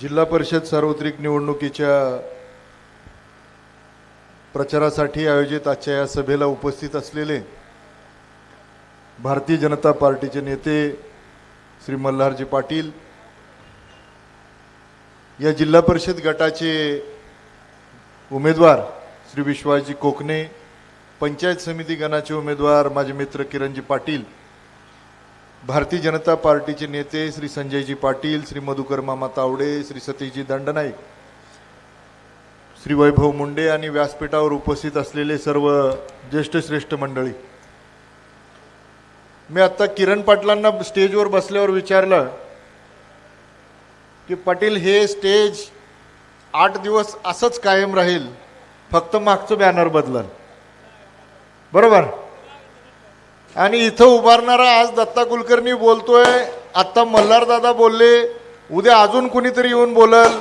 जिल्हा परिषद सार्वत्रिक निवडणुकीच्या प्रचारासाठी आयोजित आजच्या या सभेला उपस्थित असलेले भारतीय जनता पार्टीचे नेते श्री मल्हारजी पाटील या जिल्हा परिषद गटाचे उमेदवार श्री विश्वासजी कोकणे पंचायत समिती गणाचे उमेदवार माझे मित्र किरणजी पाटील भारतीय जनता पार्टीचे नेते श्री संजयजी पाटील श्री मधुकर मामा तावडे श्री सतीशजी दंडनाईक श्री वैभव मुंडे आणि व्यासपीठावर उपस्थित असलेले सर्व ज्येष्ठ श्रेष्ठ मंडळी. मी आत्ता किरण पाटलांना स्टेजवर बसल्यावर विचारलं की पाटील हे स्टेज आठ दिवस असंच कायम राहील फक्त मागचं बॅनर बदलल बरोबर? आणि इथं उभारणारा आज दत्ता कुलकर्णी बोलतोय. आत्ता मल्हार दादा बोलले उद्या अजून कुणीतरी येऊन बोलल.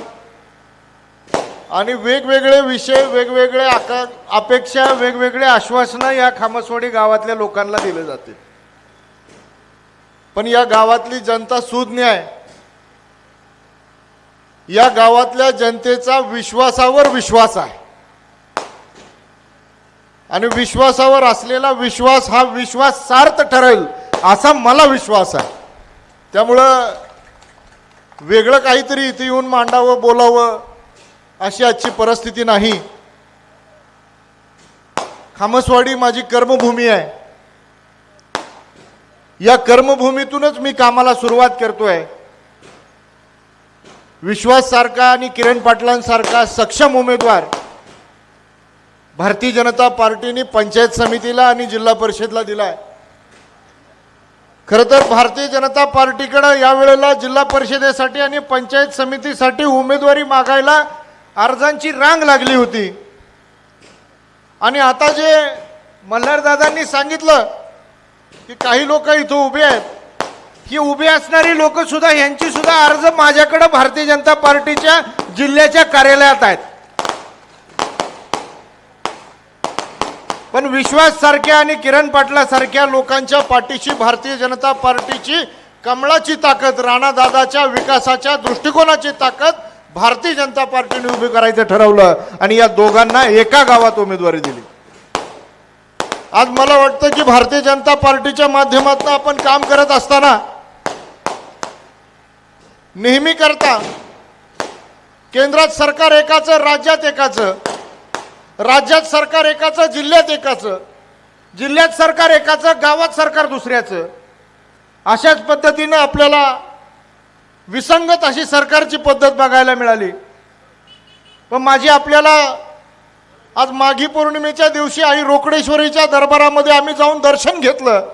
आणि वेगवेगळे विषय वेगवेगळे आका अपेक्षा वेगवेगळे आश्वासनं या खामसवाडी गावातल्या लोकांना दिले जाते. पण या गावातली जनता सुज्ञ आहे या गावातल्या जनतेचा विश्वासावर विश्वास आहे. आणि विश्वासावर असलेला विश्वास हा विश्वास सार्थ ठरेल असा मला विश्वास आहे. त्यामुळं वेगळं काहीतरी इथे येऊन मांडावं बोलावं अशी आजची परिस्थिती नाही. खामसवाडी माझी कर्मभूमी आहे. या कर्मभूमीतूनच मी कामाला सुरुवात करतोय. विश्वास सारखा आणि किरण पाटलांसारखा सक्षम उमेदवार भारतीय जनता पार्टीने पंचायत समितीला आणि जिल्हा परिषदला दिला आहे खरं तर भारतीय जनता पार्टीकडं यावेळेला जिल्हा परिषदेसाठी आणि पंचायत समितीसाठी उमेदवारी मागायला अर्जांची रांग लागली होती. आणि आता जे मल्हारदादांनी सांगितलं की काही लोक इथं उभे आहेत. ही उभी असणारी लोकसुद्धा यांची सुद्धा अर्ज माझ्याकडं भारतीय जनता पार्टीच्या जिल्ह्याच्या कार्यालयात आहेत. पण विश्वास सारख्या आणि किरण पाटलासारख्या लोकांच्या पाठीशी भारतीय जनता पार्टीची कमळाची ताकद राणादादाच्या विकासाच्या दृष्टिकोनाची ताकद भारतीय जनता पार्टीने उभी करायचं ठरवलं आणि या दोघांना एका गावात उमेदवारी दिली. आज मला वाटतं की भारतीय जनता पार्टीच्या माध्यमातून आपण काम करत असताना नेहमी करता केंद्रात सरकार एकाचं राज्यात एकाचं राज्यात सरकार एकाचं जिल्ह्यात एकाचं. जिल्ह्यात सरकार एकाचं गावात सरकार दुसऱ्याचं. अशाच पद्धतीनं आपल्याला विसंगत अशी सरकारची पद्धत बघायला मिळाली. पण माझी आपल्याला आज माघी पौर्णिमेच्या दिवशी आई रोकडेश्वरीच्या दरबारामध्ये आम्ही जाऊन दर्शन घेतलं.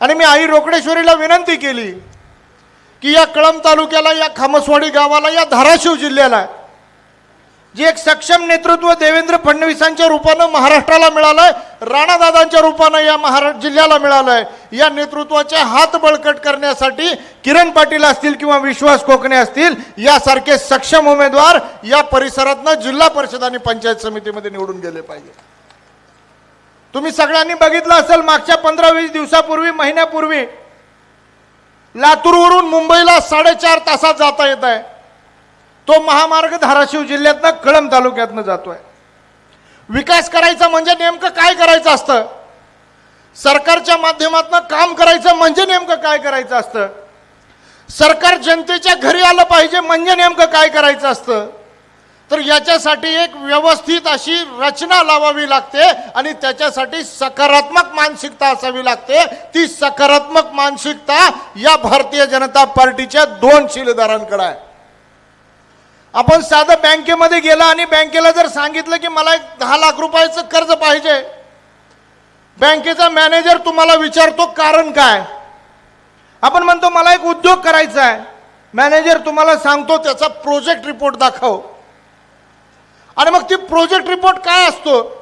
आणि मी आई रोकडेश्वरीला विनंती केली की या कळंब तालुक्याला या खामसवाडी गावाला या धाराशिव जिल्ह्याला जे एक सक्षम नेतृत्व देवेंद्र फडणवीसांच्या रूपानं महाराष्ट्राला मिळालंय राणादादांच्या रूपानं या महाराष्ट्र जिल्ह्याला मिळालंय. या नेतृत्वाचे हात बळकट करण्यासाठी किरण पाटील असतील किंवा विश्वास कोकणे असतील यासारखे सक्षम उमेदवार या परिसरातनं जिल्हा परिषद आणि पंचायत समितीमध्ये निवडून गेले पाहिजे. तुम्ही सगळ्यांनी बघितलं असेल मागच्या पंधरा वीस दिवसापूर्वी महिन्यापूर्वी लातूरवरून मुंबईला साडेचार तासात जाता येत आहे. तो महामार्ग धाराशिव जिल्ह्यातनं कळंब तालुक्यातनं जातोय. विकास करायचा म्हणजे नेमकं काय करायचं असतं? सरकारच्या माध्यमातून काम करायचं म्हणजे नेमकं काय करायचं असतं? सरकार जनतेच्या घरी आलं पाहिजे म्हणजे नेमकं काय करायचं असतं? तर याच्यासाठी एक व्यवस्थित अशी रचना लावावी लागते आणि त्याच्यासाठी सकारात्मक मानसिकता असावी लागते. ती सकारात्मक मानसिकता या भारतीय जनता पार्टीच्या दोन शिलेदारांकडे आहे. आपण साधं बँकेमध्ये गेला आणि बँकेला जर सांगितलं की मला एक दहा लाख रुपयाचं कर्ज पाहिजे बँकेचा मॅनेजर तुम्हाला विचारतो कारण काय? आपण म्हणतो मला एक उद्योग करायचा आहे. मॅनेजर तुम्हाला सांगतो त्याचा प्रोजेक्ट रिपोर्ट दाखव. आणि मग ती प्रोजेक्ट रिपोर्ट काय असतो?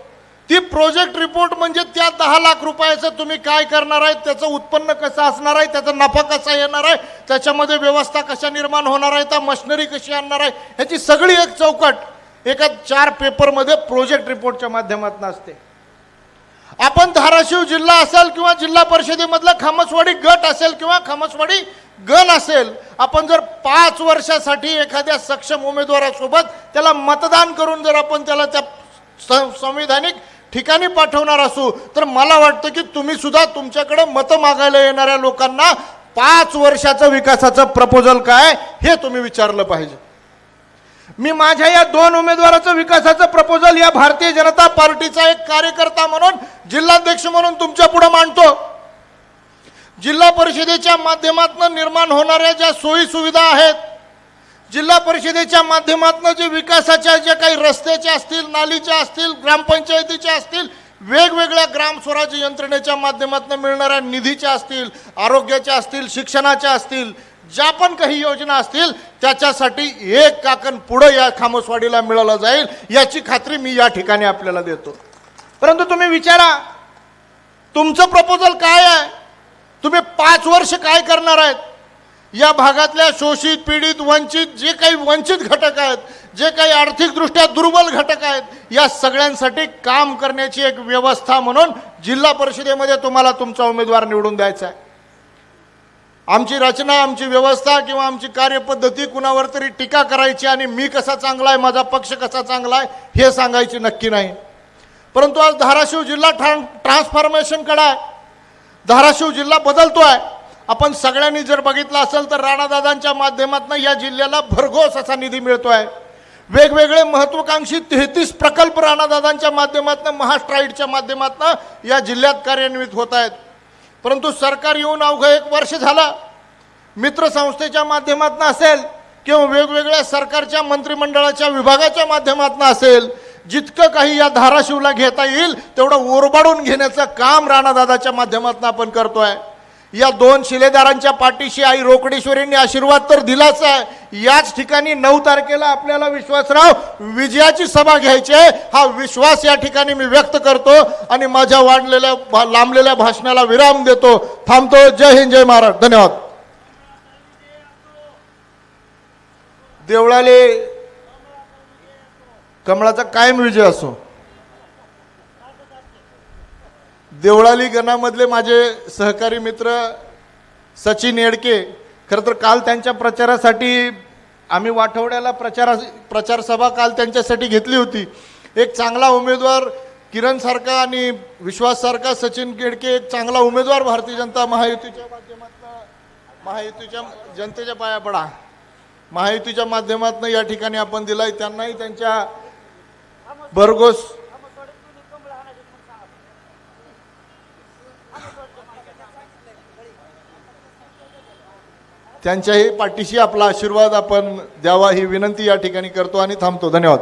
ती प्रोजेक्ट रिपोर्ट म्हणजे त्या दहा लाख रुपयाचं तुम्ही काय करणार आहे त्याचं उत्पन्न कसं असणार आहे त्याचा नफा कसा येणार आहे त्याच्यामध्ये व्यवस्था कशा निर्माण होणार आहे त्या मशिनरी कशी आणणार आहे ह्याची सगळी एक चौकट एका चार पेपरमध्ये प्रोजेक्ट रिपोर्टच्या माध्यमातून असते. आपण धाराशिव जिल्हा असेल किंवा जिल्हा परिषदेमधला खामसवाडी गट असेल किंवा खामसवाडी गण असेल आपण जर पाच वर्षासाठी एखाद्या सक्षम उमेदवारासोबत त्याला मतदान करून जर आपण त्याला त्या संविधानिक ठिकाणी पाठवणार असू तर मला वाटतं की तुम्ही सुद्धा तुमच्याकडे मतं मागायला येणाऱ्या लोकांना पाच वर्षाचं विकासाचं प्रपोजल काय हे तुम्ही विचारलं पाहिजे. मी माझ्या या दोन उमेदवाराचं विकासाचं प्रपोजल या भारतीय जनता पार्टीचा एक कार्यकर्ता म्हणून जिल्हाध्यक्ष म्हणून तुमच्यापुढे मांडतो. जिल्हा परिषदेच्या माध्यमातून निर्माण होणाऱ्या ज्या सोयी सुविधा आहेत जिल्हा परिषदेच्या माध्यमातून जे विकासाच्या ज्या काही रस्त्याच्या असतील नालीच्या असतील ग्रामपंचायतीच्या असतील वेगवेगळ्या ग्राम स्वराज्य यंत्रणेच्या माध्यमातून मिळणाऱ्या निधीच्या असतील आरोग्याच्या असतील शिक्षणाच्या असतील ज्या पण काही योजना असतील त्याच्यासाठी एक काकण पुढं या खामसवाडीला मिळवलं जाईल याची खात्री मी या ठिकाणी आपल्याला देतो. परंतु तुम्ही विचारा तुमचं प्रपोजल काय आहे? तुम्ही पाच वर्ष काय करणार आहेत? या भागातल्या शोषित पीडित वंचित जे काही वंचित घटक आहेत जे काही आर्थिकदृष्ट्या दुर्बल घटक आहेत या सगळ्यांसाठी काम करण्याची एक व्यवस्था म्हणून जिल्हा परिषदेमध्ये तुम्हाला तुमचा उमेदवार निवडून द्यायचा आहे. आमची रचना आमची व्यवस्था किंवा आमची कार्यपद्धती कुणावर तरी टीका करायची आणि मी कसा चांगला आहे माझा पक्ष कसा चांगला आहे हे सांगायची नक्की नाही. परंतु आज धाराशिव जिल्हा ट्रान्सफॉर्मेशनकडे आहे. धाराशिव जिल्हा बदलतो आहे आपण सगळ्यांनी जर बघितलं असेल तर राणादादांच्या माध्यमातून या जिल्ह्याला भरघोस असा निधी मिळतो आहे वेगवेगळे महत्वाकांक्षी तेहतीस प्रकल्प राणादादांच्या माध्यमातून महास्ट्राईडच्या माध्यमातून या जिल्ह्यात कार्यान्वित होत आहेत. परंतु सरकार येऊन अवघं एक वर्ष झालं. मित्रसंस्थेच्या माध्यमातून असेल किंवा वेगवेगळ्या सरकारच्या मंत्रिमंडळाच्या विभागाच्या माध्यमातून असेल जितकं काही या धाराशिवला घेता येईल तेवढं ओरबाडून घेण्याचं काम राणादादाच्या माध्यमातून आपण करतोय. या दोन शिलेदारांच्या पाठीशी आई रोकडेश्वरींनी आशीर्वाद तर दिलाच आहे. याच ठिकाणी नऊ तारखेला आपल्याला विश्वासराव विजयाची सभा घ्यायची आहे. हा विश्वास या ठिकाणी मी व्यक्त करतो आणि माझ्या वाढलेल्या भा- लांबलेल्या भाषणाला विराम देतो. थांबतो. जय हिंद जय महाराज धन्यवाद. देवळाले कमळाचा कायम विजय असो. देवळाली गणामधले माझे सहकारी मित्र सचिन येडके खरं तर काल त्यांच्या प्रचारासाठी आम्ही वाठवड्याला प्रचारा प्रचार सभा काल त्यांच्यासाठी घेतली होती. एक चांगला उमेदवार किरणसारखा आणि विश्वाससारखा सचिन केडके एक चांगला उमेदवार भारतीय जनता महायुतीच्या माध्यमातून महायुतीच्या जनतेच्या पाया पडा. महायुतीच्या माध्यमातून या ठिकाणी आपण दिलाय त्यांनाही त्यांच्या भरघोस त्यांच्याही पाठीशी आपला आशीर्वाद आपण द्यावा ही विनंती या ठिकाणी करतो आणि थांबतो. धन्यवाद.